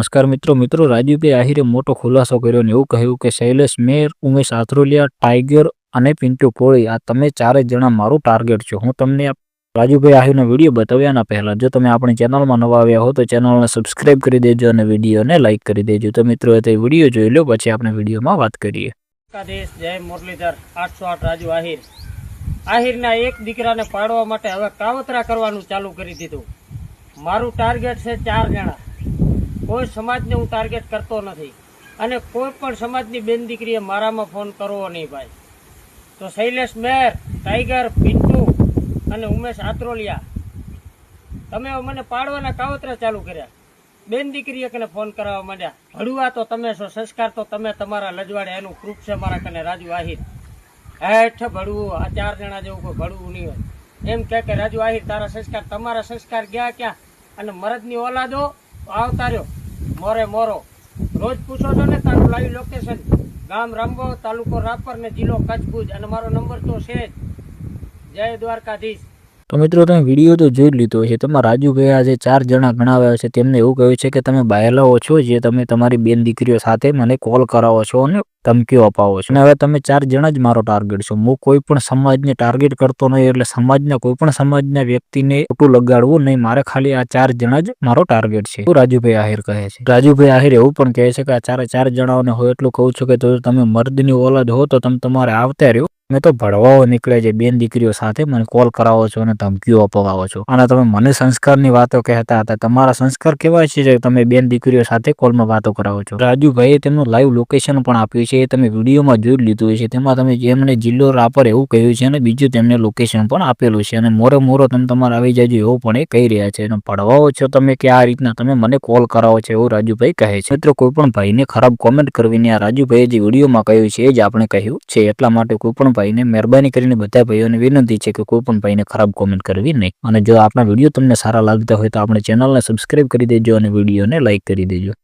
નમસ્કાર મિત્રો. મિત્રો, રાજુભાઈ આહિરે મોટો ખુલાસો કર્યો ને એવું કહ્યું કે શૈલેષ, મેર, ઉમેશ, આથરોલિયા, ટાઈગર અને પિન્ટુ પોળી, આ તમે ચારે જણા મારું ટાર્ગેટ છો. હું તમને રાજુભાઈ આહિરનો વીડિયો બતાવ્યાના પહેલાં, જો તમે આપણી ચેનલમાં નવા આવ્યા હો તો ચેનલને સબસ્ક્રાઇબ કરી દેજો અને વિડીયોને લાઇક કરી દેજો. તો મિત્રો તે વીડિયો જોઈ લો પછી આપણે વિડીયોમાં વાત કરીએ. જય આહિરના એક દીકરાને પાડવા માટે હવે કાવતરા કરવાનું ચાલુ કરી દીધું. મારું ટાર્ગેટ છે ચાર જણા. કોઈ સમાજને હું ટાર્ગેટ કરતો નથી. અને કોઈ પણ સમાજની બેન દીકરીએ મારામાં ફોન કરવો નહીં ભાઈ. તો શૈલેષ મેર ટાઈગર પિન્ટુ અને ઉમેશ આત્રોલિયા, તમે મને પાડવાના કાવતરા ચાલુ કર્યા. બેન દીકરીએ કને ફોન કરાવવા માંડ્યા. ભડવા તો તમે છો, સંસ્કાર તો તમે તમારા લજવાડે એનું પ્રૂફ છે મારા કને રાજુ આહિર. હેઠ ભડવું આ ચાર જણા જેવું કોઈ ભડવું નહીં હોય. એમ કહે કે રાજુ આહિર, તારા સંસ્કાર, તમારા સંસ્કાર ગયા ક્યાં? અને મરદની ઓલાદો આવતા રહ્યો. મોરે મોરો. રોજ પૂછો છો ને તારું લાઈવ લોકેશન ગામ રામબો તાલુકો રાપર ને જિલ્લો કચ્છ ભુજ. અને મારો નંબર તો છે જય દ્વારકાધીશ. તો મિત્રો, તમે વીડિયો તો જોઈ લીધો છે તમારા રાજુભાઈ આજે ચાર જણા ગણાવ્યા છે. તેમને એવું કહ્યું છે કે તમે બાયલાઓ છો, જે તમે તમારી બેન દીકરીઓ સાથે મને કોલ કરાવો છો અને ધમકીઓ અપાવો છો. અને હવે તમે ચાર જણા જ મારો ટાર્ગેટ છો. હું કોઈ પણ સમાજને ટાર્ગેટ કરતો નહીં, એટલે સમાજના કોઈ પણ સમાજના વ્યક્તિને ખોટું લગાડવું નહીં. મારે ખાલી આ ચાર જણા જ મારો ટાર્ગેટ છે. રાજુભાઈ આહિર કહે છે? રાજુભાઈ આહિર એવું પણ કહે છે કે આ ચારે ચાર જણાઓને હું એટલું કહું છું કે જો તમે મર્દની ઓલાદ હો, તો તમે તમારે આવતા રહ્યો મેં તો ભડવાઓ નીકળે છે, બેન દીકરીઓ સાથે મને કોલ કરાવો છો અને ધમકીઓ અપાવો છો. અને તમે મને સંસ્કારની વાતો કહેતા હતા. તમારા સંસ્કાર કેવા છે જે તમે બેન દીકરીઓ સાથે કોલમાં વાતો કરાવો છો? રાજુભાઈએ તેમનું લાઈવ લોકેશન પણ આપ્યું છે. એ તમે વિડીયોમાં જોઈ લીધું છે તેમાં તમે જેમને જિલ્લો રાપર એવું કહ્યું છે અને બીજું તેમને લોકેશન પણ આપેલું છે. અને મોરે મોરો તમે તમારે આવી જાજો એવું પણ એ કહી રહ્યા છે. અને ભડવાઓ છો તમે કે આ રીતના તમે મને કોલ કરાવો છો એવું રાજુભાઈ કહે છે. મિત્રો, કોઈ પણ ભાઈને ખરાબ કોમેન્ટ કરવીને આ રાજુભાઈએ જે વિડીયોમાં કહ્યું છે, એ જ આપણે કહ્યું છે. એટલા માટે કોઈ પણ ભાઈને મહેરબાની કરીને બધા ભાઈઓને વિનંતી છે કે કોઈ પણ ભાઈને ખરાબ કોમેન્ટ કરવી નહીં. અને જો આપણા વીડિયો તમને સારા લાગતા હોય તો આપણે ચેનલને સબસ્ક્રાઇબ કરી દેજો અને વિડીયોને લાઇક કરી દેજો.